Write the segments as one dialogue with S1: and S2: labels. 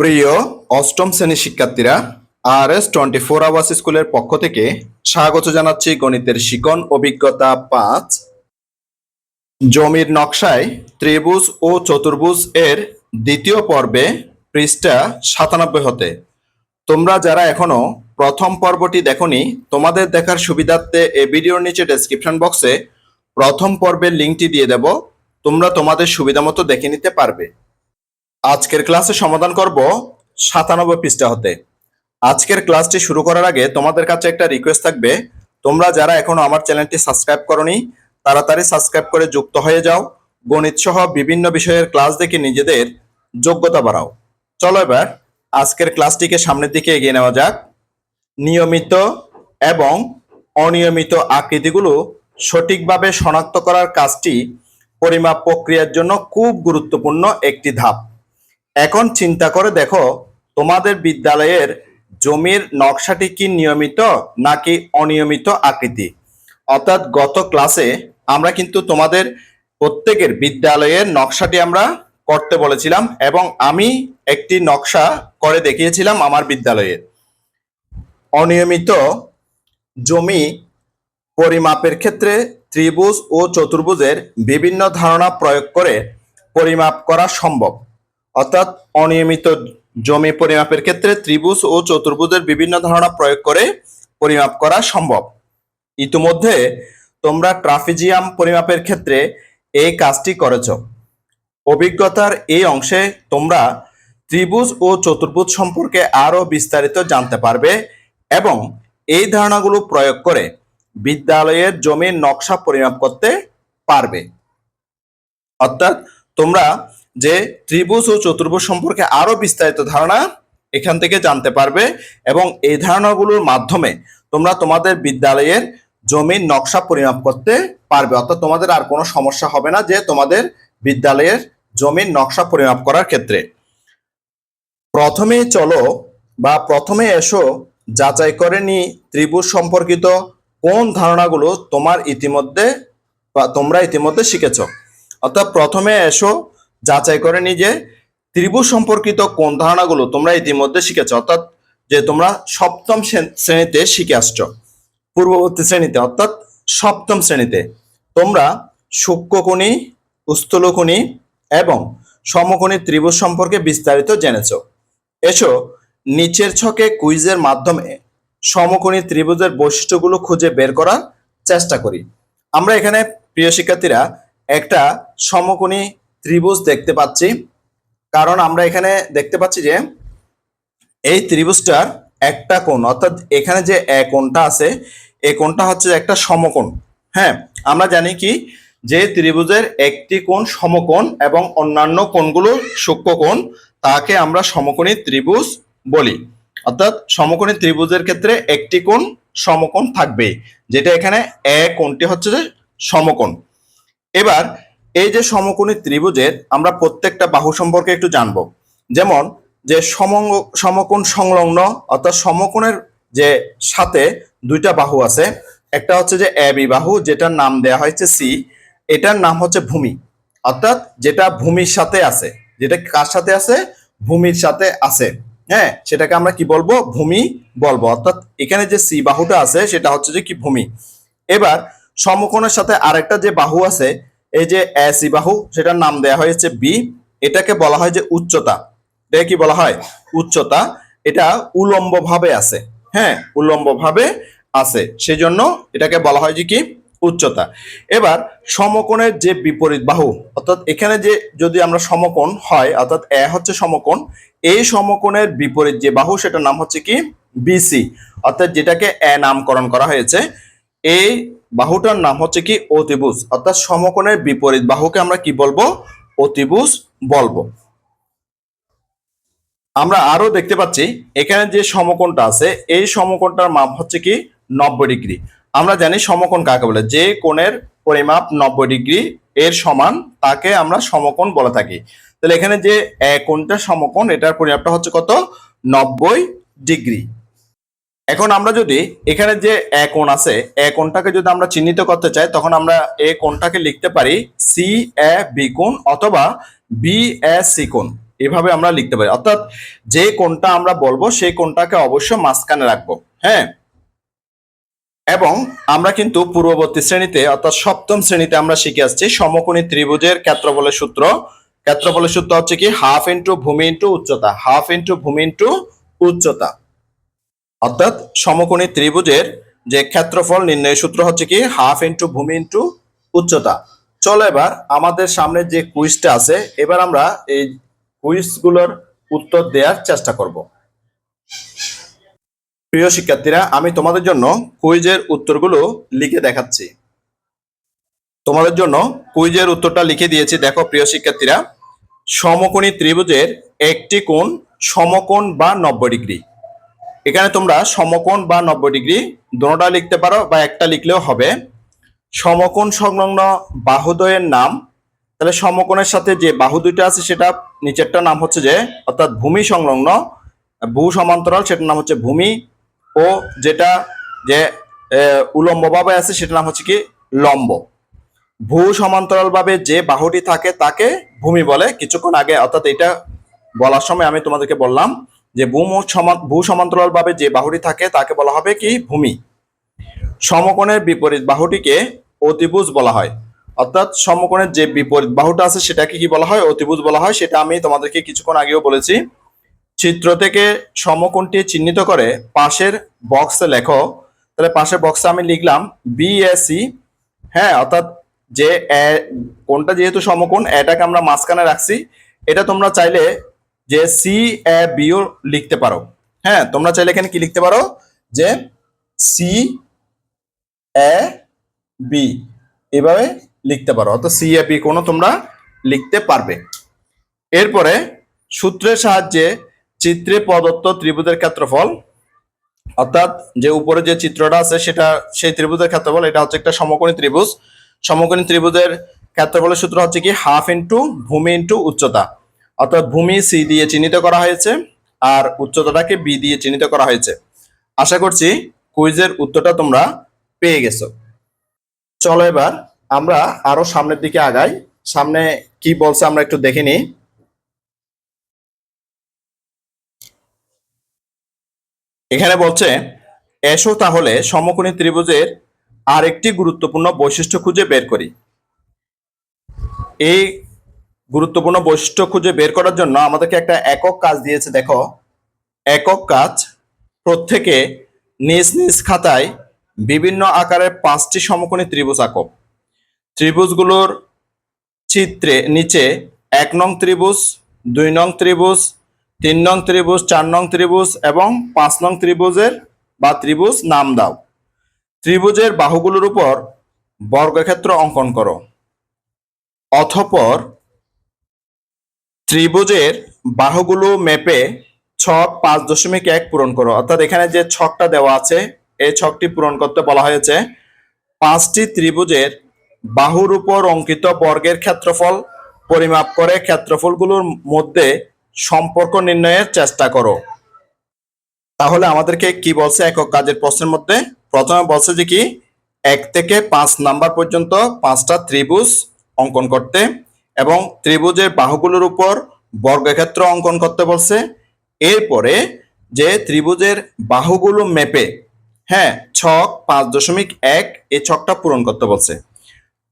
S1: প্রিয় অষ্টম শ্রেণির শিক্ষার্থীরা R S twenty four hours স্কুলের পক্ষ থেকে স্বাগত জানাচ্ছি গণিতের শিকন অভিজ্ঞতা পাঁচ। জমির নকশায় ত্রিভুজ ও চতুর্ভুজ এর দ্বিতীয় পর্বে পৃষ্ঠা সাতানব্বই হতে। তোমরা যারা এখনও প্রথম পর্বটি দেখনি, তোমাদের দেখার সুবিধার্থে এই ভিডিওর নিচে ডেসক্রিপশন বক্সে প্রথম পর্বের লিঙ্কটি দিয়ে দেব। তোমরা তোমাদের সুবিধা মতো দেখে নিতে পারবে। আজকের ক্লাসে সমাধান করব সাতানব্বই পৃষ্ঠা হতে। আজকের ক্লাসটি শুরু করার আগে তোমাদের কাছে একটা রিকোয়েস্ট থাকবে। তোমরা যারা এখনও আমার চ্যানেলটি সাবস্ক্রাইব করনি, তাড়াতাড়ি সাবস্ক্রাইব করে যুক্ত হয়ে যাও। গণিত সহ বিভিন্ন বিষয়ের ক্লাস দেখে নিজেদের যোগ্যতা বাড়াও। চলো এবার আজকের ক্লাসটিকে সামনের দিকে এগিয়ে নেওয়া যাক। নিয়মিত এবং অনিয়মিত আকৃতিগুলো সঠিকভাবে শনাক্ত করার কাজটি পরিমাপ প্রক্রিয়ার জন্য খুব গুরুত্বপূর্ণ একটি ধাপ। এখন চিন্তা করে দেখো, তোমাদের বিদ্যালয়ের জমির নকশাটি কি নিয়মিত নাকি অনিয়মিত আকৃতি? অর্থাৎ গত ক্লাসে আমরা কিন্তু তোমাদের প্রত্যেকের বিদ্যালয়ের নকশাটি আমরা করতে বলেছিলাম এবং আমি একটি নকশা করে দেখিয়েছিলাম আমার বিদ্যালয়ের অনিয়মিত জমি পরিমাপের ক্ষেত্রে ত্রিভুজ ও চতুর্ভুজের বিভিন্ন ধারণা প্রয়োগ করে পরিমাপ করা সম্ভব। অর্থাৎ অনিয়মিত জমি পরিমাপের ক্ষেত্রে ত্রিভুজ ও চতুর্ভুজের বিভিন্ন ধারণা প্রয়োগ করে পরিমাপ করা সম্ভব। ইতিমধ্যে তোমরা ট্রাফিজিয়াম পরিমাপের ক্ষেত্রে এই কাজটি করেছ। অভিজ্ঞতার এই অংশে তোমরা ত্রিভুজ ও চতুর্ভুজ সম্পর্কে আরও বিস্তারিত জানতে পারবে এবং এই ধারণাগুলো প্রয়োগ করে বিদ্যালয়ের জমির নকশা পরিমাপ করতে পারবে। অর্থাৎ তোমরা যে ত্রিভুজ ও চতুর্ভুজ সম্পর্কে আরও বিস্তারিত ধারণা এখান থেকে জানতে পারবে এবং এই ধারণাগুলোর মাধ্যমে তোমরা তোমাদের বিদ্যালয়ের জমির নকশা পরিমাপ করতে পারবে। অর্থাৎ তোমাদের আর কোনো সমস্যা হবে না যে তোমাদের বিদ্যালয়ের জমির নকশা পরিমাপ করার ক্ষেত্রে। প্রথমে চলো বা প্রথমে এসো যাচাই করে নি ত্রিভুজ সম্পর্কিত কোন ধারণাগুলো তোমার ইতিমধ্যে বা তোমরা ইতিমধ্যে শিখেছ। অর্থাৎ প্রথমে এসো যাচাই করে নি যে ত্রিভুজ সম্পর্কিত কোন ধারণাগুলো তোমরা ইতিমধ্যে শিখেছ, অর্থাৎ যে তোমরা সপ্তম শ্রে- শ্রেণীতে শিখে আসছো, পূর্ববর্তী শ্রেণীতে, অর্থাৎ সপ্তম শ্রেণীতে। তোমরা সূক্ষ্মকোণী, স্থূলকোণী এবং সমকোণী ত্রিভুজ সম্পর্কে বিস্তারিত জেনেছো। এসো, নিচের ছকে কুইজের মাধ্যমে সমকোণী ত্রিভুজের বৈশিষ্ট্যগুলো খুঁজে বের করার চেষ্টা করি। আমরা এখানে, প্রিয় শিক্ষার্থীরা, একটা সমকোণী ত্রিভুজ দেখতে পাচ্ছি। কারণ আমরা এখানে দেখতে পাচ্ছি যে, এই ত্রিভুজটার একটা কোণ, অর্থাৎ এখানে যে এক কোণটা আছে এই কোণটা হচ্ছে একটা সমকোণ। হ্যাঁ আমরা জানি কি? যে ত্রিভুজের একটি কোণ সমকোণ এবং অন্যান্য কোণগুলো সূক্ষ্মকোণ তাকে আমরা সমকোণী ত্রিভুজ বলি। অর্থাৎ সমকোণী ত্রিভুজের ক্ষেত্রে একটি কোণ সমকোণ থাকবে যেটা এখানে এক কোণটি হচ্ছে যে সমকোণ। এবার এই যে সমকোণী ত্রিভুজের আমরা প্রত্যেকটা বাহু সম্পর্কে একটু জানব। যেমন যে সমকোণ সংলগ্ন অর্থাৎ সমকোণের যে সাথে দুইটা বাহু আছে, একটা হচ্ছে যে এ বি বাহু, যেটার নাম দেয়া হয়েছে সি, এটার নাম হচ্ছে ভূমি। অর্থাৎ যেটা ভূমির সাথে আছে, যেটা কার সাথে আছে? ভূমির সাথে আছে। হ্যাঁ সেটাকে আমরা কি বলব? ভূমি বলব। অর্থাৎ এখানে যে সি বাহুটা আছে, সেটা হচ্ছে যে কি ভূমি। এবার সমকোণের সাথে আরেকটা যে বাহু আছে এই যে এ সি বাহু সেটার নাম দেয়া হয়েছে বি। এটাকে বলা হয় যে উচ্চতা। এটা কি বলা হয়? উচ্চতা। এটা উলম্ব ভাবে আছে। হ্যাঁ উলম্ব ভাবে আছে। সেজন্য এটাকে বলা হয় যে কি? উচ্চতা। এবার সমকোণের যে বিপরীত বাহু, অর্থাৎ এখানে যে যদি আমরা সমকোণ হয়, অর্থাৎ এ হচ্ছে সমকোণ, এই সমকোণের বিপরীত যে বাহু, সেটার নাম হচ্ছে কি? বিসি অর্থাৎ যেটাকে এ নামকরণ করা হয়েছে, এই বাহুটার নাম হচ্ছে কি অতিভুজ। অর্থাৎ সমকোণের বিপরীত বাহুকে আমরা কি বলব? অতিভুজ বলব। আমরা আরও দেখতে পাচ্ছি, এখানে যে সমকোণটা আছে, এই সমকোণটার মাপ হচ্ছে কি নব্বই ডিগ্রি। আমরা জানি সমকোণ কাকে বলে? যে কোণের পরিমাপ নব্বই ডিগ্রি, এর সমান তাকে আমরা সমকোণ বলে থাকি। তাহলে এখানে যে কোণটা সমকোণ, এটার পরিমাপটা হচ্ছে কত? নব্বই ডিগ্রি। এখন আমরা যদি এখানে যে এ কোণ আছে, এ কোণটাকে যদি আমরা চিহ্নিত করতে চাই, তখন আমরা এ কোণটাকে লিখতে পারি সি এ বি কোণ অথবা বি এ সি কোণ। এভাবে আমরা লিখতে পারি। অর্থাৎ যে কোনটা আমরা বলব, সেই কোনটাকে অবশ্য মাঝখানে রাখব। হ্যাঁ? এবং আমরা কিন্তু পূর্ববর্তী শ্রেণীতে, অর্থাৎ সপ্তম শ্রেণীতে আমরা শিখে আসছি সমকোণী ত্রিভুজের ক্ষেত্রফলের সূত্র। ক্ষেত্রফলের সূত্র হচ্ছে কি? হাফ ইন্টু ভূমি ইন্টু উচ্চতা। হাফ ইন্টু ভূমি ইন্টু উচ্চতা। অর্থাৎ সমকোণী ত্রিভুজের যে ক্ষেত্রফল নির্ণয়ের সূত্র হচ্ছে কি? হাফ ইন্টু ভূমি ইন্টু উচ্চতা। চলো এবার আমাদের সামনে যে কুইজটা আছে, এবার আমরা এই কুইজগুলোর উত্তর দেওয়ার চেষ্টা করব। প্রিয় শিক্ষার্থীরা, আমি তোমাদের জন্য কুইজের উত্তরগুলো লিখে দেখাচ্ছি। তোমাদের জন্য কুইজের উত্তরটা লিখে দিয়েছি। দেখো, প্রিয় শিক্ষার্থীরা, সমকোণী ত্রিভুজের একটি কোণ সমকোণ বা নব্বই ডিগ্রি। এখানে তোমরা সমকোণ বা নব্বই ডিগ্রি দুটোটা লিখতে পারো বা একটা লিখলেও হবে। সমকোণ সংলগ্ন বাহুদ্বয়ের নাম, তাহলে সমকোণের সাথে যে বাহু দুইটা আছে সেটা নিচেরটা নাম হচ্ছে যে, অর্থাৎ ভূমি সংলগ্ন, ভূ সমান্তরাল, সেটার নাম হচ্ছে ভূমি, ও যেটা যে উলম্বভাবে আছে সেটার নাম হচ্ছে কি, লম্ব। ভূ সমান্তরাল ভাবে যে বাহুটি থাকে তাকে ভূমি বলে। কিছুক্ষণ আগে, অর্থাৎ এটা বলার সময় আমি তোমাদেরকে বললাম যে ভূম ভূ সমান্তরাল ভাবে যে বাহুটি থাকে তাকে বলা হবে কি ভূমি। সমকোণের বিপরীত বাহুটিকে অতিভুজ বলা হয়। অর্থাৎ সমকোণের যে বিপরীত বাহুটা আছে সেটাকে কি বলা হয়? অতিভুজ বলা হয়। সেটা আমি তোমাদেরকে কিছুক্ষণ আগেও বলেছি। চিত্র থেকে সমকোণটি চিহ্নিত করে পাশের বক্সে লেখো। তাহলে পাশের বক্সে আমি লিখলাম বিএসি হ্যাঁ অর্থাৎ যে কোনটা যেহেতু সমকোণ, এটাকে আমরা মাঝখানে রাখছি। এটা তোমরা চাইলে যে সি এ বিও লিখতে পারো। হ্যাঁ তোমরা চাইলে এখানে কি লিখতে পারো? যে সি এ বি এভাবে লিখতে পারো। অর্থাৎ সি এ বি কোনো তোমরা লিখতে পারবে। এরপরে সূত্রের সাহায্যে চিত্রে প্রদত্ত ত্রিভুজের ক্ষেত্রফল, অর্থাৎ যে উপরে যে চিত্রটা আছে সেটা, সেই ত্রিভুজের ক্ষেত্রফল, এটা হচ্ছে একটা সমকোণী ত্রিভুজ। সমকোণী ত্রিভুজের ক্ষেত্রফলের সূত্র হচ্ছে কি? হাফ ইন্টু ভূমি ইন্টু উচ্চতা। অর্থাৎ ভূমি সি দিয়ে চিহ্নিত করা হয়েছে আর উচ্চতাটাকে বি দিয়ে চিহ্নিত করা হয়েছে। আশা করছি কুইজের উত্তরটা তোমরা পেয়ে গেছো। চলো এবার আমরা আরও সামনের দিকে আগাই। সামনে কি বলছে আমরা একটু দেখে নিই। এখানে বলছে, এসো তাহলে সমকোণী ত্রিভুজের আরেকটি গুরুত্বপূর্ণ বৈশিষ্ট্য খুঁজে বের করি। এই গুরুত্বপূর্ণ বৈশিষ্ট্য খুঁজে বের করার জন্য আমাদেরকে একটা একক কাজ দিয়েছে, দেখো। একক কাজ প্রত্যেকে নিজ নিজ খাতায় বিভিন্ন আকারের পাঁচটি সমকোণী ত্রিভুজ আঁকো। ত্রিভুজগুলোর চিত্রে নিচে এক নং ত্রিভুজ, দুই নং ত্রিভুজ, তিন নং ত্রিভুজ, চার নং ত্রিভুজ এবং পাঁচ নং ত্রিভুজের বা ত্রিভুজ নাম দাও। ত্রিভুজের বাহুগুলোর উপর বর্গক্ষেত্র অঙ্কন করো। অথপর ত্রিভুজের বাহুগুলো মেপে ছক পাঁচ দশমিক এক পূরণ করো। অর্থাৎ এখানে যে ছকটা দেওয়া আছে, এই ছকটি পূরণ করতে বলা হয়েছে, পাঁচটি ত্রিভুজের বাহুর উপর অঙ্কিত বর্গের ক্ষেত্রফল পরিমাপ করে ক্ষেত্রফলগুলোর মধ্যে সম্পর্ক নির্ণয়ের চেষ্টা করো। তাহলে আমাদেরকে কি বলছে একক কাজের প্রশ্নের মধ্যে? প্রথমে বলছে যে কি, এক থেকে পাঁচ নাম্বার পর্যন্ত পাঁচটা ত্রিভুজ অঙ্কন করতে এবং ত্রিভুজের বাহুগুলোর উপর বর্গক্ষেত্র অঙ্কন করতে বলছে। এরপরে যে ত্রিভুজের বাহুগুলো মেপে হ্যাঁ ছক পাঁচ দশমিক এক এই ছকটা পূরণ করতে বলছে।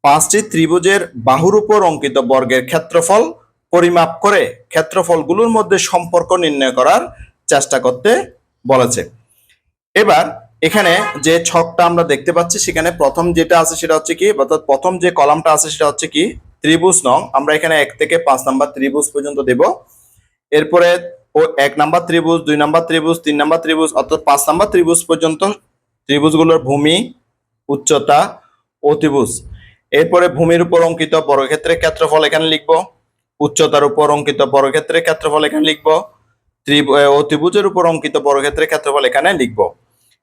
S1: পাঁচটি ত্রিভুজের বাহুর উপর অঙ্কিত বর্গের ক্ষেত্রফল পরিমাপ করে ক্ষেত্রফলগুলোর মধ্যে সম্পর্ক নির্ণয় করার চেষ্টা করতে বলেছে। এবার এখানে যে ছকটা আমরা দেখতে পাচ্ছি সেখানে প্রথম যেটা আছে সেটা হচ্ছে কি অর্থাৎ প্রথম যে কলামটা আছে সেটা হচ্ছে কি ত্রিভুজ নং। আমরা এখানে এক থেকে পাঁচ নাম্বার ত্রিভুজ পর্যন্ত দেব। এরপরে ও এক নাম্বার ত্রিভুজ দুই নাম্বার ত্রিভুজ তিন নাম্বার ত্রিভুজ অর্থাৎ পাঁচ নাম্বার ত্রিভুজ পর্যন্ত ত্রিভুজগুলোর ভূমি উচ্চতা অতিভুজ। এরপরে ভূমির উপর অঙ্কিত বর্গক্ষেত্রের ক্ষেত্রফল এখানে লিখব। উচ্চতার উপর অঙ্কিত বর্গক্ষেত্রের ক্ষেত্রফল এখানে লিখব। ত্রিভু- আহ, অতিভুজের উপর অঙ্কিত বর্গক্ষেত্রের ক্ষেত্রফল এখানে লিখব।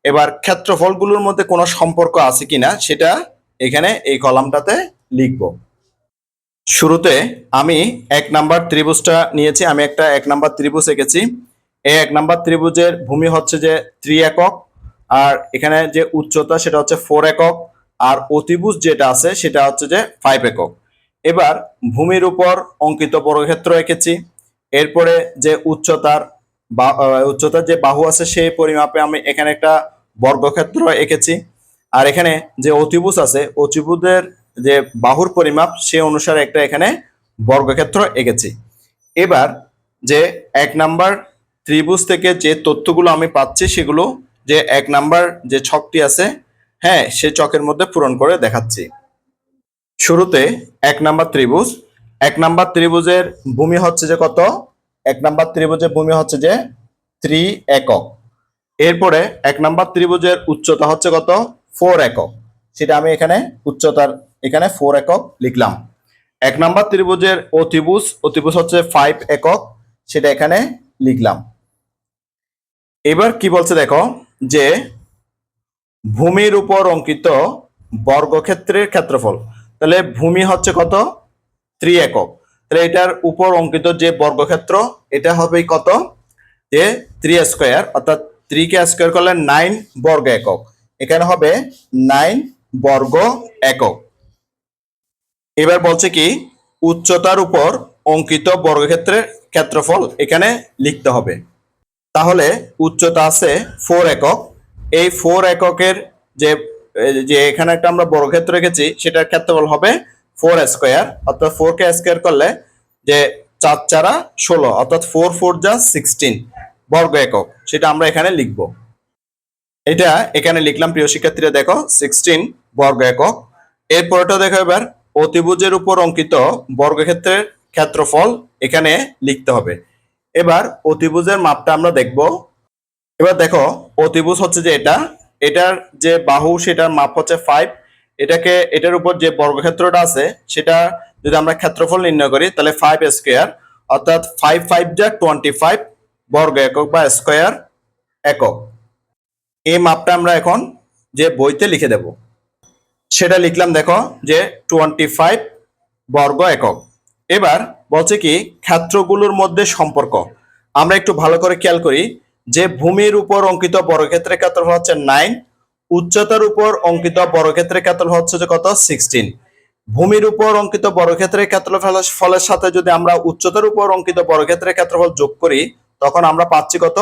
S1: এবার ক্ষেত্রফলগুলোর মধ্যে কোনো সম্পর্ক আছে কিনা সেটা এখানে এই কলামটাতে লিখব। শুরুতে আমি এক নাম্বার ত্রিভুজটা নিয়েছি, আমি একটা এক নাম্বার ত্রিভুজ এঁকেছি। এই এক নাম্বার ত্রিভুজের ভূমি হচ্ছে যে থ্রি একক আর এখানে যে উচ্চতা সেটা হচ্ছে ফোর একক আর অতিভুজ যেটা আছে সেটা হচ্ছে যে ফাইভ একক এবার ভূমির উপর অঙ্কিত বর্গক্ষেত্র এঁকেছি। এরপরে যে উচ্চতার বা উচ্চতার যে বাহু আছে সেই পরিমাপে আমি এখানে একটা বর্গক্ষেত্র এঁকেছি। আর এখানে যে অতিভুজ আছে, অতিভুজের যে বাহুর পরিমাপ, সে অনুসারে একটা এখানে বর্গক্ষেত্র এঁকেছি। এবার যে এক নাম্বার ত্রিভুজ থেকে যে তথ্যগুলো আমি পাচ্ছি, সেগুলো যে এক নাম্বার যে ছকটি আছে হ্যাঁ সে চকের মধ্যে পূরণ করে দেখাচ্ছি। শুরুতে এক নাম্বার ত্রিভুজ। এক নাম্বার ত্রিভুজের ভূমি হচ্ছে যে কত? এক নাম্বার ত্রিভুজের ভূমি হচ্ছে যে ত্রি একক এরপরে এক নাম্বার ত্রিভুজের উচ্চতা হচ্ছে কত? ফোর একক। সেটা আমি এখানে উচ্চতার এখানে ফোর একক লিখলাম। এক নাম্বার ত্রিভুজের অতিভুজ অতিভুজ হচ্ছে ফাইভ একক, সেটা এখানে লিখলাম। এবার কি বলছে দেখো, যে ভূমির উপর অঙ্কিত বর্গক্ষেত্রের ক্ষেত্রফল। তাহলে ভূমি হচ্ছে কত? ত্রি একক। তাহলে এটার উপর অঙ্কিত যে বর্গক্ষেত্র, এটা হবে কত? যে ত্রি স্কোয়ার অর্থাৎ থ্রি কে স্কোয়ার করলে নাইন বর্গ একক। এখানে হবে নাইন বর্গ একক। এবার বলছে কি, উচ্চতার উপর অঙ্কিত বর্গক্ষেত্রের ক্ষেত্রফল এখানে লিখতে হবে। তাহলে উচ্চতা আছে ফোর একক। এই ফোর এককের যে যে এখানে একটা আমরা বর্গক্ষেত্র রেখেছি, সেটার ক্ষেত্রফল হবে ফোর স্কোয়ার অর্থাৎ ফোর কে স্কোয়ার করলে যে চার চারা ষোলো, অর্থাৎ ফোর ফোর যা সিক্সটিন বর্গ একক, সেটা আমরা এখানে লিখব। এটা এখানে লিখলাম, প্রিয় শিক্ষার্থীরা দেখো সিক্সটিন বর্গ একক। এরপরটা দেখো এবার, অতিভুজের উপর অঙ্কিত বর্গক্ষেত্রের ক্ষেত্রফল এখানে লিখতে হবে। এবার অতিভুজের মাপটা আমরা দেখব। এবার দেখো, অতিভুজ হচ্ছে যে এটা, এটার যে বাহু, সেটার মাপ হচ্ছে ফাইভ এটাকে, এটার উপর যে বর্গক্ষেত্রটা আছে, সেটা যদি আমরা ক্ষেত্রফল নির্ণয় করি, তাহলে ফাইভ স্কোয়ার অর্থাৎ ফাইভ ফাইভ যা টোয়েন্টি ফাইভ বর্গ একক বা স্কোয়ার একক। এই মাপটা আমরা এখন যে বইতে লিখে দেব, সেটা লিখলাম দেখো যে টোয়েন্টি ফাইভ বর্গ একক। এবার বলছে কি, ক্ষেত্রগুলোর মধ্যে সম্পর্ক। আমরা একটু ভালো করে খেয়াল করি যে ভূমির উপর অঙ্কিত বর্গক্ষেত্রের ক্ষেত্রফল হচ্ছে নাইন উচ্চতার উপর অঙ্কিত বর্গক্ষেত্রের ক্ষেত্রফল হচ্ছে যে কত? সিক্সটিন ভূমির উপর অঙ্কিত বর্গক্ষেত্রের ক্ষেত্রফল ফলের সাথে যদি আমরা উচ্চতার উপর অঙ্কিত বর্গক্ষেত্রের ক্ষেত্রফল যোগ করি তখন আমরা পাচ্ছি কত?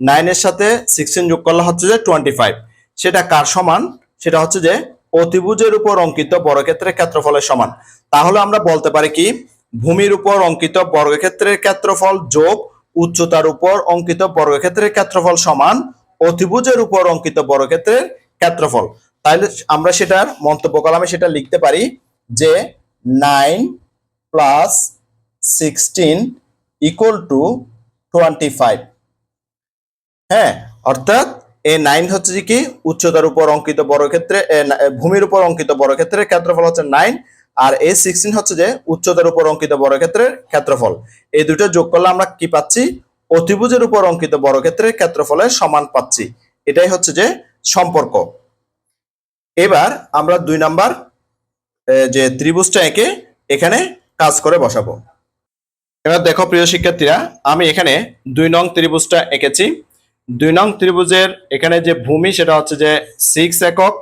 S1: নাইনের সাথে সিক্সটিন যোগ করলে হচ্ছে যে টোয়েন্টি ফাইভ সেটা কার সমান? সেটা হচ্ছে যে অতিভুজের উপর অঙ্কিত বর্গক্ষেত্রের ক্ষেত্রফলের সমান। তাহলে আমরা বলতে পারি কি? ভূমির উপর অঙ্কিত বর্গক্ষেত্রের ক্ষেত্রফল যোগ উচ্চতার উপর অঙ্কিত বর্গক্ষেত্রের ক্ষেত্রফল সমান অতিভুজের উপর অঙ্কিত বর্গক্ষেত্রের ক্ষেত্রফল। তাহলে আমরা সেটার মন্তব্য কলামে সেটা লিখতে পারি যে nine plus sixteen equal to twenty five হ্যাঁ অর্থাৎ এ নাইন হচ্ছে যে কি? উচ্চতার উপর অঙ্কিত বর্গক্ষেত্রে ভূমির উপর অঙ্কিত বর্গক্ষেত্রের ক্ষেত্রফল হচ্ছে নাইন আর এ সিক্সটিন হচ্ছে যে উচ্চতার উপর অঙ্কিত বর্গক্ষেত্রের ক্ষেত্রফল। এই দুটো যোগ করলে আমরা কি পাচ্ছি? অতিভুজের উপর অঙ্কিত বর্গক্ষেত্রের ক্ষেত্রফলের সমান পাচ্ছি। এটাই হচ্ছে যে সম্পর্ক। এবার আমরা দুই নাম্বার যে ত্রিভুজটা এঁকে এখানে কাজ করে বসাবো। এবার দেখো প্রিয় শিক্ষার্থীরা, আমি এখানে দুই নং ত্রিভুজটা এঁকেছি। দুই নং ত্রিভুজের এখানে যে ভূমি, সেটা হচ্ছে যে সিক্স একক,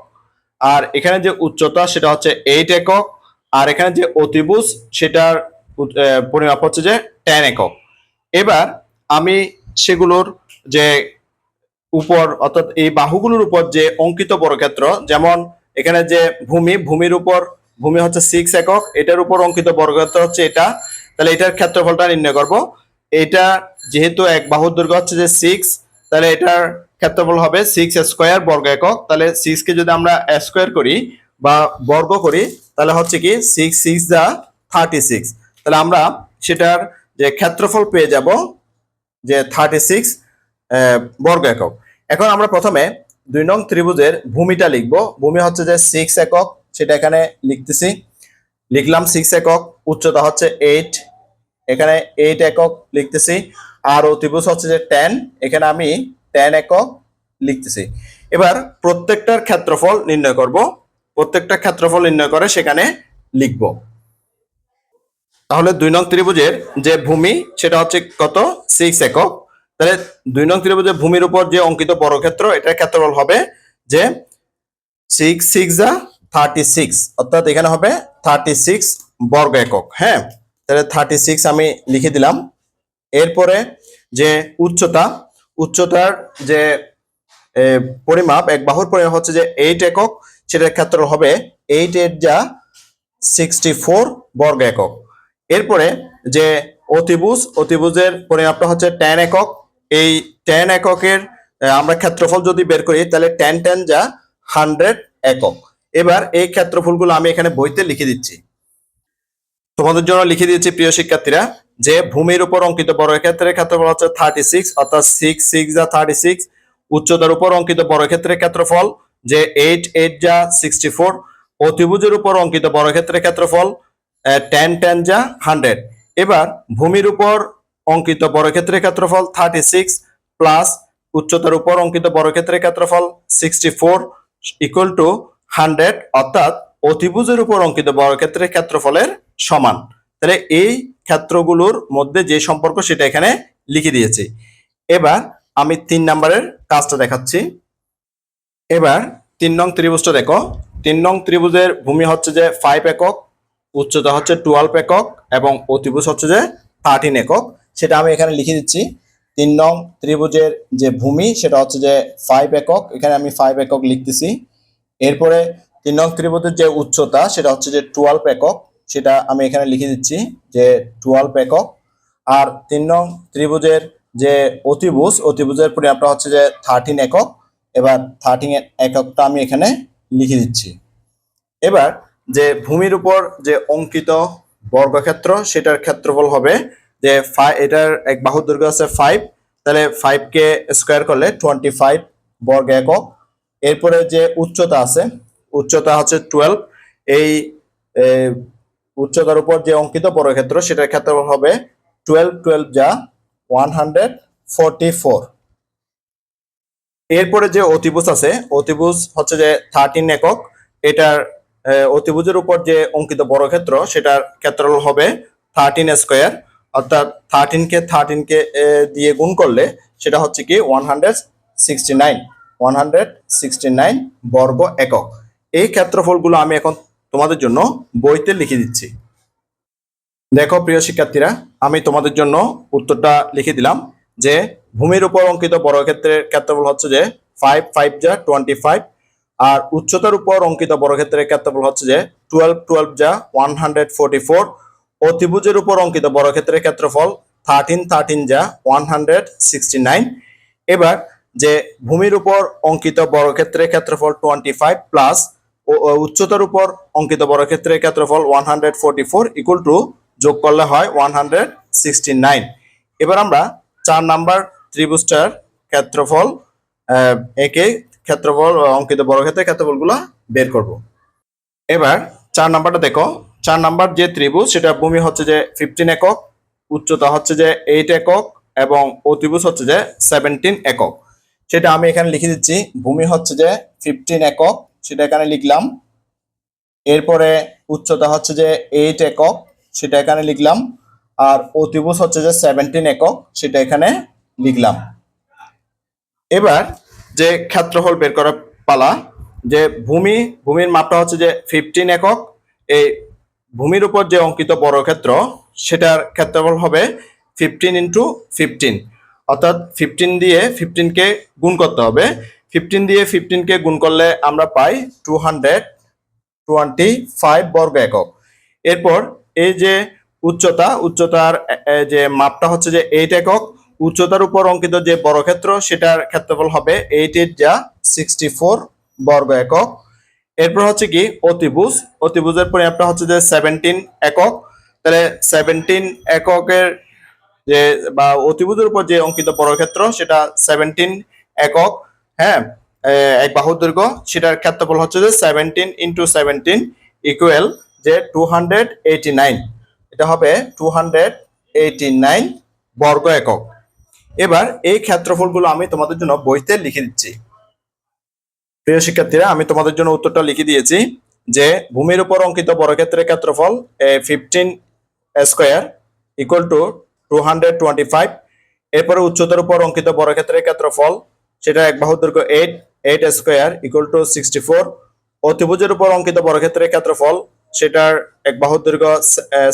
S1: আর এখানে যে উচ্চতা, সেটা হচ্ছে এইট একক, আর এখানে যে অতিভুজ, সেটার পরিমাপ হচ্ছে যে টেন একক। এবার আমি সেগুলোর যে উপর, অর্থাৎ এই বাহুগুলোর উপর যে অঙ্কিত বর্গক্ষেত্র, যেমন এখানে যে ভূমি, ভূমির উপর, ভূমি হচ্ছে সিক্স একক, এটার উপর অঙ্কিত বর্গক্ষেত্র হচ্ছে এটা তাহলে এটার ক্ষেত্রফলটা নির্ণয় করব। এটা যেহেতু এক বাহুর দৈর্ঘ্য হচ্ছে যে সিক্স তাহলে এটার ক্ষেত্রফল হবে সিক্স স্কোয়ার বর্গ একক। তাহলে সিক্স কে যদি আমরা স্কোয়ার করি বা বর্গ করি, তাহলে হচ্ছে কি সিক্স সিক্স দা থার্টি সিক্স তাহলে আমরা সেটার যে ক্ষেত্রফল পেয়ে যাব যে থার্টি সিক্স বর্গ একক। এখন আমরা প্রথমে দুই নং ত্রিভুজের ভূমিটা লিখব। ভূমি হচ্ছে যে সিক্স একক, সেটা এখানে লিখতেছি। লিখলাম সিক্স একক, উচ্চতা হচ্ছে এইট এখানে এইট একক লিখতেছি। আর অতিভুজ হচ্ছে যে টেন এখানে আমি টেন একক লিখতেছি। এবার প্রত্যেকটার ক্ষেত্রফল নির্ণয় করব। প্রত্যেকটা ক্ষেত্রফল নির্ণয় করে সেখানে লিখব। তাহলে দুই নং ত্রিভুজের যে ভূমি, সেটা হচ্ছে কত? সিক্স একক। তাহলে দুই নং ত্রিভুজের ভূমির উপর যে অঙ্কিত বর্গক্ষেত্র, এটার ক্ষেত্রফল হবে যে সিক্স সিক্স যা থার্টি সিক্স অর্থাৎ এখানে হবে থার্টি সিক্স বর্গ একক হ্যাঁ? তাহলে থার্টি সিক্স আমি লিখে দিলাম। এরপরে যে উচ্চতা, উচ্চতার যে পরিমাপ, এক বাহুর পরিমাপ হচ্ছে যে এইট একক, সেটার ক্ষেত্রফল হবে এইট এইট যা সিক্সটি ফোর বর্গ একক। এরপরে যে অতিভুজ, অতিভুজের পরিমাপটা হচ্ছে টেন একক। এই টেন এককের আমরা ক্ষেত্রফল যদি বের করি, তাহলে টেন টেন যা হান্ড্রেড একক। এবার এই ক্ষেত্রফলগুলো আমি এখানে বইতে লিখে দিচ্ছি। তোমাদের জন্য লিখে দিয়েছি প্রিয় শিক্ষার্থীরা যে ভূমির উপর অঙ্কিত বর্গক্ষেত্রের ক্ষেত্রফল হচ্ছে থার্টি সিক্স অর্থাৎ সিক্স সিক্স যা থার্টি সিক্স উচ্চতার উপর অঙ্কিত বর্গক্ষেত্রের ক্ষেত্রফল যে এইট এইট যা সিক্সটি ফোর অতিভুজের উপর অঙ্কিত বর্গক্ষেত্রের ক্ষেত্রফল টেন টেন যা হান্ড্রেড এবার ভূমির উপর অঙ্কিত বর্গক্ষেত্রের ক্ষেত্রফল থার্টি সিক্স প্লাস উচ্চতার উপর অঙ্কিত বর্গক্ষেত্রের ক্ষেত্রফল sixty four equal to hundred অর্থাৎ অতিভুজের উপর অঙ্কিত বর্গক্ষেত্রের ক্ষেত্রফলের সমান। তাহলে এই ক্ষেত্রগুলোর মধ্যে যে সম্পর্ক সেটা এখানে লিখে দিয়েছি। এবার আমি তিন নম্বরের কাজটা দেখাচ্ছি। এবার তিন নং ত্রিভুজটা দেখো। তিন নং ত্রিভুজের ভূমি হচ্ছে যে ফাইভ একক, উচ্চতা হচ্ছে টুয়েলভ একক এবং অতিভুজ হচ্ছে যে থার্টিন একক। সেটা আমি এখানে লিখে দিচ্ছি। তিন নং ত্রিভুজের যে ভূমি সেটা হচ্ছে যে ফাইভ একক। এখানে আমি ফাইভ একক লিখতেছি। এরপরে তিন নং ত্রিভুজের যে উচ্চতা সেটা হচ্ছে যে টুয়েলভ একক। সেটা আমি এখানে লিখে দিচ্ছি যে টুয়েলভ একক। আর তিন নং ত্রিভুজের যে অতিভুজ, অতিভুজের পরিমাপটা হচ্ছে যে থার্টিন একক। এবার থার্টিন এককটা আমি এখানে লিখে দিচ্ছি। এবার যে ভূমির উপর যে অঙ্কিত বর্গক্ষেত্র, সেটার ক্ষেত্রফল হবে যে এটার এক বাহুর দৈর্ঘ্য আছে ফাইভ তাহলে ফাইভ কে স্কোয়ার করলে টোয়েন্টি ফাইভ বর্গ একক। এরপরে যে উচ্চতা আছে, উচ্চতা হচ্ছে টুয়েলভ এই উচ্চতার উপর যে অঙ্কিত বর্গক্ষেত্র সেটার ক্ষেত্রফল হবে টুয়েলভ টুয়েলভ যা ওয়ান হান্ড্রেড ফোরটি ফোর এরপরে যে অতিভুজ আছে, অতিভুজ হচ্ছে যে থার্টিন একক, এটার অতিভুজের উপর যে অঙ্কিত বর্গক্ষেত্র সেটার ক্ষেত্রফল হবে থার্টিন স্কোয়ার অর্থাৎ থার্টিন কে থার্টিন কে দিয়ে গুণ করলে সেটা হচ্ছে কি one hundred sixty nine one hundred sixty nine বর্গ একক। এই ক্ষেত্রফলগুলো আমি এখন তোমাদের জন্য বইতে লিখে দিচ্ছি। দেখো প্রিয় শিক্ষার্থীরা, আমি তোমাদের জন্য উত্তরটা লিখে দিলাম যে ভূমির উপর অঙ্কিত বর্গক্ষেত্রের ক্ষেত্রফল হচ্ছে যে ফাইভ ফাইভ যা টোয়েন্টি ফাইভ আর উচ্চতার উপর অঙ্কিত বর্গক্ষেত্রের ক্ষেত্রফল হচ্ছে যে টুয়েলভ টুয়েলভ যা ওয়ান হান্ড্রেড ফোরটি ফোর অতিভুজের উপর অঙ্কিত বর্গক্ষেত্রের ক্ষেত্রফল থার্টিন থার্টিন যা ওয়ান হান্ড্রেড সিক্সটি নাইন এবার যে ভূমির উপর অঙ্কিত বর্গক্ষেত্রের ক্ষেত্রফল টোয়েন্টি ফাইভ প্লাস উচ্চতার উপর অঙ্কিত বর্গক্ষেত্রের ক্ষেত্রফল one hundred forty four equal to যোগ করলে হয় ওয়ান হান্ড্রেড সিক্সটি নাইন এবার আমরা চার নাম্বার ত্রিভুজটার ক্ষেত্রফল একে ক্ষেত্রফল অঙ্কিত বর্গক্ষেত্রের ক্ষেত্রফলগুলো বের করব। এবার চার নাম্বারটা দেখো। চার নাম্বার যে ত্রিভুজ, সেটা ভূমি হচ্ছে যে ফিফটিন একক, উচ্চতা হচ্ছে যে এইট একক এবং অতিভুজ হচ্ছে যে সেভেন্টিন একক। সেটা আমি এখানে লিখে দিচ্ছি, ভূমি হচ্ছে যে ফিফটিন একক সেটা এখানে লিখলাম। এরপরে উচ্চতা হচ্ছে যে এইট একক, সেটা এখানে লিখলাম। আর অতিভুজ হচ্ছে যে সেভেন্টিন একক, সেটা এখানে লিখলাম। এবার যে ক্ষেত্রফল বের করার পালা, যে ভূমি, ভূমির মাপটা হচ্ছে যে ফিফটিন একক। এই ভূমির উপর যে অঙ্কিত বড় ক্ষেত্র, সেটার ক্ষেত্রফল হবে ফিফটিন ইন্টু ফিফটিন অর্থাৎ ফিফটিন দিয়ে ফিফটিনকে গুণ করতে হবে। ফিফটিন দিয়ে ফিফটিনকে গুণ করলে আমরা পাই টু হান্ড্রেড টোয়েন্টি ফাইভ বর্গ একক। এরপর এই যে উচ্চতা, উচ্চতার যে মাপটা হচ্ছে যে এইট একক, উচ্চতার উপর অঙ্কিত যে বর্গক্ষেত্র, সেটার ক্ষেত্রফল হবে এইট এইট যা সিক্সটি ফোর বর্গ একক। এরপর হচ্ছে কি অতিভুজ, অতিভুজের পরিমাপটা হচ্ছে যে সেভেন্টিন একক। তাহলে সেভেন্টিন এককের যে, বা অতিভুজের উপর যে অঙ্কিত বর্গক্ষেত্র, সেটা সেভেন্টিন একক। হ্যাঁ এক বাহুর দৈর্ঘ্য, সেটার ক্ষেত্রফল হচ্ছে যে সেভেন্টিন ইন্টু সেভেন্টিন ইকুয়াল যে টু হান্ড্রেড এইটি নাইন এটা হবে টু হান্ড্রেড এইটি নাইন বর্গ একক। এবার এই ক্ষেত্রফলগুলো আমি তোমাদের জন্য বইতে লিখে দিচ্ছি। প্রিয় শিক্ষার্থীরা, আমি তোমাদের জন্য উত্তরটা লিখে দিয়েছি যে ভূমির উপর অঙ্কিত বর্গক্ষেত্রের ক্ষেত্রফল fifteen square equal to two hundred twenty five এরপরে উচ্চতার উপর অঙ্কিত বর্গক্ষেত্রের ক্ষেত্রফল সেটা এক বাহুর দৈর্ঘ্য eight eight square equal to sixty four অতিভুজের উপর অঙ্কিত বর্গক্ষেত্রের ক্ষেত্রফল, সেটার এক বাহুর দৈর্ঘ্য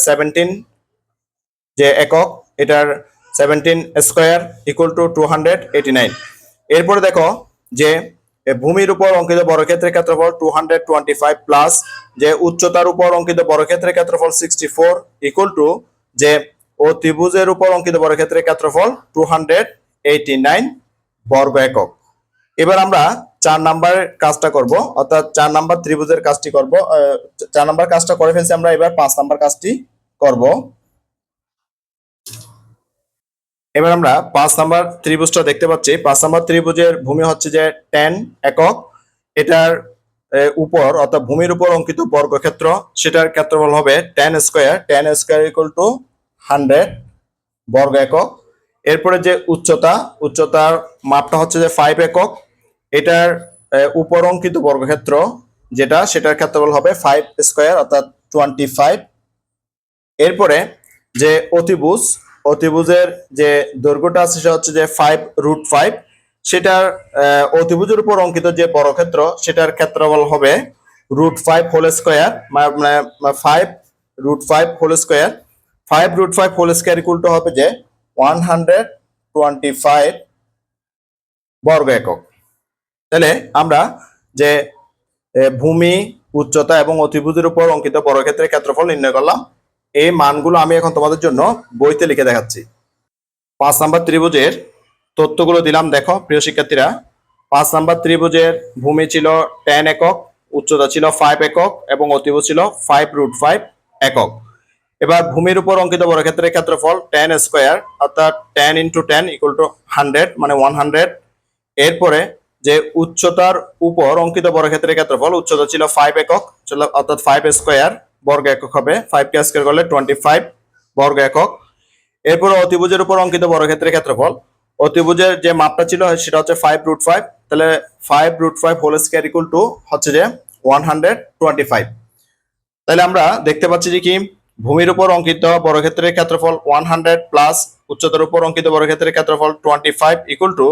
S1: সেভেন্টিন যে একক, এটার seventeen square equal to two hundred eighty nine এরপরে দেখো যে ভূমির উপর অঙ্কিত বর্গক্ষেত্রের ক্ষেত্রফল two hundred twenty five plus যে উচ্চতার উপর অঙ্কিত বর্গক্ষেত্রের ক্ষেত্রফল সিক্সটি ফোর ইকুয়াল টু যে ও ত্রিভুজের উপর অঙ্কিত বর্গক্ষেত্রের ক্ষেত্রফল টু হান্ড্রেড এইটি নাইন বর্গ একক এবার আমরা চার নাম্বার কাজটা করব, অর্থাৎ চার নাম্বার ত্রিভুজের কাজটি করব চার নাম্বার কাজটা করে ফেলছি আমরা, এবার পাঁচ নাম্বার কাজটি করব। এবার আমরা পাঁচ নাম্বার ত্রিভুজটা দেখতে পাচ্ছি। পাঁচ নাম্বার ত্রিভুজের ভূমি হচ্ছে যে টেন একক। এটার উপর, অর্থাৎ ভূমির উপর অঙ্কিত বর্গক্ষেত্র, সেটার ক্ষেত্রফল হবে ten square ten square equal to hundred বর্গ একক। এরপরে যে উচ্চতা, উচ্চতার মাপটা হচ্ছে যে ফাইভ একক। এটার উপর অঙ্কিত বর্গক্ষেত্র যেটা, সেটার ক্ষেত্রফল হবে ফাইভ স্কোয়ার অর্থাৎ টোয়েন্টি ফাইভ এরপরে যে অতিভুজ, অতিভুজের যে দৈর্ঘ্যটা আছে, সেটা হচ্ছে যে ফাইভ রুট ফাইভ সেটার অতিভুজের উপর অঙ্কিত যে বর্গক্ষেত্র, সেটার ক্ষেত্রফল হবে রুট ফাইভ হোল স্কোয়ার মানে five root five whole square five root five whole square equal to হবে যে ওয়ান হান্ড্রেড টোয়েন্টি ফাইভ বর্গ একক তাহলে আমরা যে ভূমি, উচ্চতা এবং অতিভুজের উপর অঙ্কিত বর্গক্ষেত্রের ক্ষেত্রফল নির্ণয় করলাম, এই মানগুলো আমি এখন তোমাদের জন্য বইতে লিখে দেখাচ্ছি। পাঁচ নাম্বার ত্রিভুজের তথ্যগুলো দিলাম, দেখো, প্রিয় শিক্ষার্থীরা। পাঁচ নাম্বার ত্রিভুজের ভূমি ছিল টেন একক, উচ্চতা ছিল ফাইভ একক এবং অতিভুজ ছিল ফাইভ রুট ফাইভ একক। এবার ভূমির উপর অঙ্কিত বর্গক্ষেত্রের ক্ষেত্রফল টেন স্কোয়ার অর্থাৎ ten into ten equal to hundred মানে ওয়ান হান্ড্রেড এরপরে যে উচ্চতার উপর অঙ্কিত বর্গক্ষেত্রের ক্ষেত্রফল, উচ্চতা ছিল ফাইভ একক অর্থাৎ ফাইভ স্কোয়ার বর্গ একক হবে। ফাইভ কে স্কোয়ার করলে টোয়েন্টি ফাইভ বর্গ একক। এরপরে অতিভুজের উপর অঙ্কিত বর্গক্ষেত্রের ক্ষেত্রফল, অতিভুজের যে মাপটা ছিল সেটা হচ্ছে ফাইভ রুট ফাইভ তাহলে five root five whole square equal to হচ্ছে যে ওয়ান হান্ড্রেড টোয়েন্টি ফাইভ তাহলে আমরা দেখতে পাচ্ছি যে কি ভূমির উপর অঙ্কিত বর্গক্ষেত্রের ক্ষেত্রফল ওয়ান হান্ড্রেড প্লাস উচ্চতার উপর অঙ্কিত বর্গক্ষেত্রের ক্ষেত্রফল টোয়েন্টি ফাইভ ইকুয়াল টু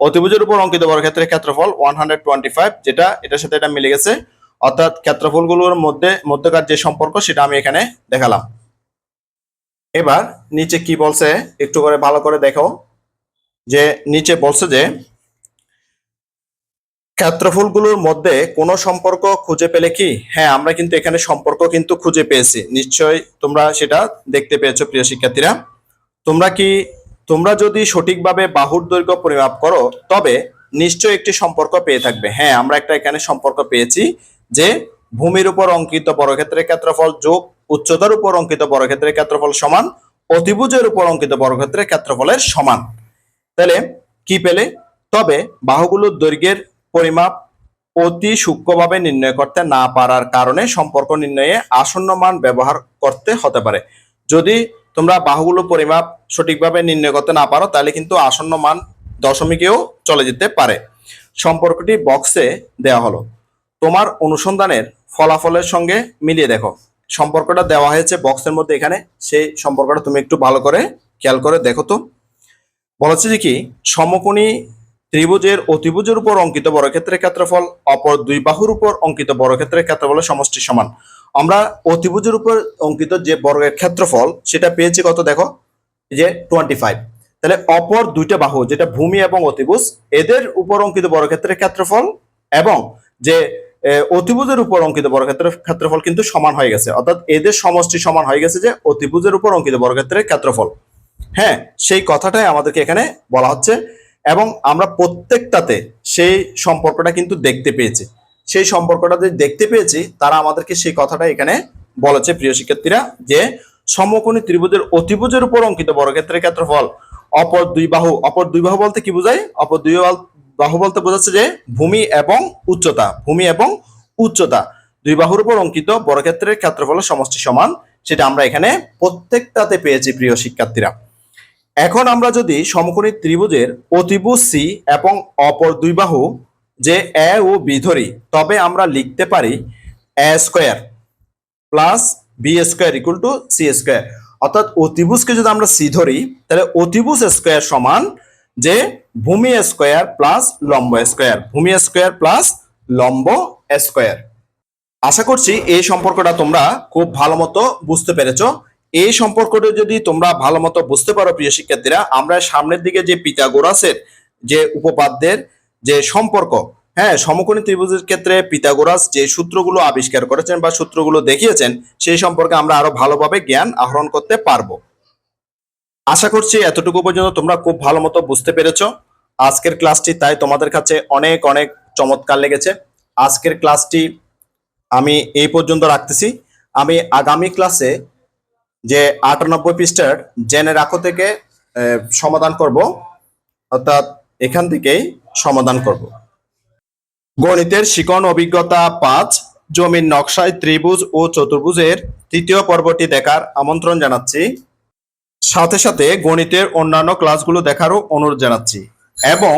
S1: অতিভুজের উপর অঙ্কিত বর্গক্ষেত্রের ক্ষেত্রফল ওয়ান হান্ড্রেড টোয়েন্টি ফাইভ যেটা এটার সাথে এটা মিলে গেছে। অর্থাৎ ক্ষেত্রফলগুলোর মধ্যে মধ্যকার যে সম্পর্ক, সেটা আমি এখানে দেখালাম। এবার নিচে কি বলছে, একটু করে ভালো করে দেখো। যে নিচে বলছে যে ক্ষেত্রফলগুলোর মধ্যে কোনো সম্পর্ক খুঁজে পেলে কি? হ্যাঁ আমরা কিন্তু এখানে সম্পর্ক কিন্তু খুঁজে পেয়েছি। নিশ্চয়ই তোমরা সেটা দেখতে পেয়েছ, প্রিয় শিক্ষার্থীরা। তোমরা কি, তোমরা যদি সঠিকভাবে বাহুর দৈর্ঘ্য পরিমাপ করো, তবে নিশ্চয়ই একটি সম্পর্ক পেয়ে থাকবে। হ্যাঁ আমরা একটা এখানে সম্পর্ক পেয়েছি যে ভূমির উপর অঙ্কিত বর্গক্ষেত্রের ক্ষেত্রফল যোগ উচ্চতার উপর অঙ্কিত বর্গক্ষেত্রের ক্ষেত্রফল সমান, অতিভুজের উপর অঙ্কিত বর্গক্ষেত্রের ক্ষেত্রফলের সমান। তাহলে কি পেলে? তবে বাহুগুলোর দৈর্ঘ্যের পরিমাপ অতি সূক্ষ্মভাবে নির্ণয় করতে না পারার কারণে সম্পর্ক নির্ণয়ে আসন্ন মান ব্যবহার করতে হতে পারে। যদি তোমরা বাহুগুলো পরিমাপ সঠিকভাবে নির্ণয় করতে না পারো, তাহলে কিন্তু আসন্ন মান দশমিকেও চলে যেতে পারে। সম্পর্কটি বক্সে দেওয়া হলো। তোমার অনুসন্ধানের ফলাফলের সঙ্গে মিলিয়ে দেখো। সম্পর্কটা দেওয়া হয়েছে বক্সের মধ্যে এখানে। সেই সম্পর্কটা তুমি একটু ভালো করে খেয়াল করে দেখো তো। বলেছে যে কি? সমকোণী ত্রিভুজের অতিভুজের উপর অঙ্কিত বর্গক্ষেত্রের ক্ষেত্রফল, অপর দুই বাহুর উপর অঙ্কিত বর্গক্ষেত্রের ক্ষেত্রফলের সমষ্টি সমান। আমরা অতিভুজের উপর অঙ্কিত যে বর্গের ক্ষেত্রফল, সেটা পেয়েছি কত দেখো? যে টোয়েন্টি ফাইভ তাহলে অপর দুইটা বাহু, যেটা ভূমি এবং অতিভুজ, এদের উপর অঙ্কিত বর্গক্ষেত্রের ক্ষেত্রফল এবং যে অতিভুজের উপর অঙ্কিত বর্গক্ষেত্রের ক্ষেত্রফল কিন্তু সমান হয়ে গেছে। অর্থাৎ এদের সমষ্টি সমান হয়ে গেছে যে অতিভুজের উপর অঙ্কিত বর্গক্ষেত্রের ক্ষেত্রফল। হ্যাঁ সেই কথাটাই আমাদেরকে এখানে বলা হচ্ছে। এবং আমরা প্রত্যেকটাতে সেই সম্পর্কটা কিন্তু দেখতে পেয়েছি। সেই সম্পর্কটা যে দেখতে পেয়েছি, তারা আমাদেরকে সেই কথাটা এখানে বলেছে প্রিয় শিক্ষার্থীরা যে সমকোণী ত্রিভুজের অতিভুজের উপর অঙ্কিত বর্গক্ষেত্রের ক্ষেত্রফল, অপর দুই বাহু, অপর দুই বাহু বলতে কি বোঝায়? অপর দুই বাহু- বলতে বোঝাচ্ছে যে ভূমি এবং উচ্চতা, ভূমি এবং উচ্চতা। দুই বাহুর উপর অঙ্কিত বর্গক্ষেত্রের ক্ষেত্রফলের সমষ্টি সমান, সেটা আমরা এখানে প্রত্যেকটাতে পেয়েছি প্রিয় শিক্ষার্থীরা। এখন আমরা যদি সমকোণী ত্রিভুজের অতিভুজ সি এবং অপর দুই বাহু যে এ ও বি ধরি, তবে আমরা লিখতে পারি A square plus B square equal to C square. অর্থাৎ অতিভুজকে যদি আমরা সি ধরি, তাহলে অতিভুজ স্কোয়ার সমান যে ভূমি স্কোয়ার প্লাস লম্ব স্কোয়ার, ভূমি স্কোয়ার প্লাস লম্ব স্কোয়ার। আশা করছি এই সম্পর্কটা তোমরা খুব ভালো মতো বুঝতে পেরেছ। এই সম্পর্কটা যদি তোমরা ভালো মতো বুঝতে পারো, প্রিয় শিক্ষার্থীরা, আমরা সামনের দিকে যে পিতাগোরাসের যে উপপাদ্যের যে সম্পর্ক হ্যাঁ সমকোণী ত্রিভুজের ক্ষেত্রে পিতাগোরাস যে সূত্রগুলো আবিষ্কার করেছেন বা সূত্রগুলো দেখিয়েছেন, সেই সম্পর্কে আমরা আরও ভালোভাবে জ্ঞান আহরণ করতে পারব। আশা করছি এতটুকু পর্যন্ত তোমরা খুব ভালো মতো বুঝতে পেরেছ। আজকের ক্লাসটি তাই তোমাদের কাছে অনেক অনেক চমৎকার লেগেছে। আজকের ক্লাসটি আমি এই পর্যন্ত রাখতেছি। আমি আগামী ক্লাসে যে আটানব্বই পৃষ্ঠার জেনে রাখো থেকে সমাধান করব। অর্থাৎ এখান থেকেই সমাধান করব। গণিতের শিকন অভিজ্ঞতা পাঁচ, জমির নকশায় ত্রিভুজ ও চতুর্ভুজের তৃতীয় পর্বটি দেখার আমন্ত্রণ জানাচ্ছি। সাথে সাথে গণিতের অন্যান্য ক্লাসগুলো দেখারও অনুরোধ জানাচ্ছি এবং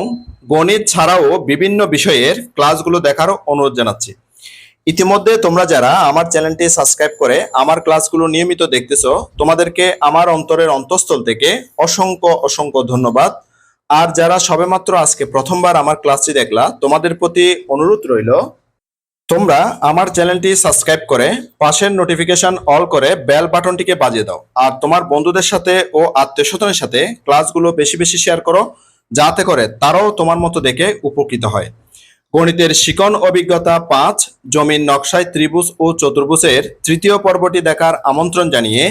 S1: গণিত ছাড়াও বিভিন্ন বিষয়ের ক্লাসগুলো দেখারও অনুরোধ জানাচ্ছি। ইতিমধ্যে তোমরা যারা আমার চ্যানেলটি সাবস্ক্রাইব করে আমার ক্লাসগুলো নিয়মিত দেখতেছো, তোমাদেরকে আমার অন্তরের অন্তঃস্থল থেকে অসংখ্য অসংখ্য ধন্যবাদ। আর যারা সবেমাত্র আজকে প্রথমবার আমার ক্লাসটি দেখলা, তোমাদের প্রতি অনুরোধ রইল, তোমরা আমার চ্যানেলটি সাবস্ক্রাইব করে পাশের নোটিফিকেশন অল করে বেল বাটনটিকে বাজিয়ে দাও। আর তোমার বন্ধুদের সাথে ও আত্মীয় স্বজনের সাথে ক্লাসগুলো বেশি বেশি শেয়ার করো, যাতে করে তারাও তোমার মতো দেখে উপকৃত হয়। গণিতের শিকন অভিজ্ঞতা পাঁচ, জমির নকশায় ত্রিভুজ ও চতুর্ভুজের তৃতীয় পর্বটি দেখার আমন্ত্রণ জানিয়ে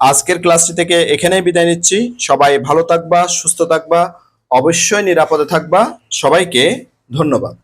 S1: আজকের ক্লাসটি থেকে এখানেই বিদায় নিচ্ছি। সবাই ভালো থাকবা, সুস্থ থাকবা, অবশ্যই নিরাপদে থাকবা। সবাইকে ধন্যবাদ।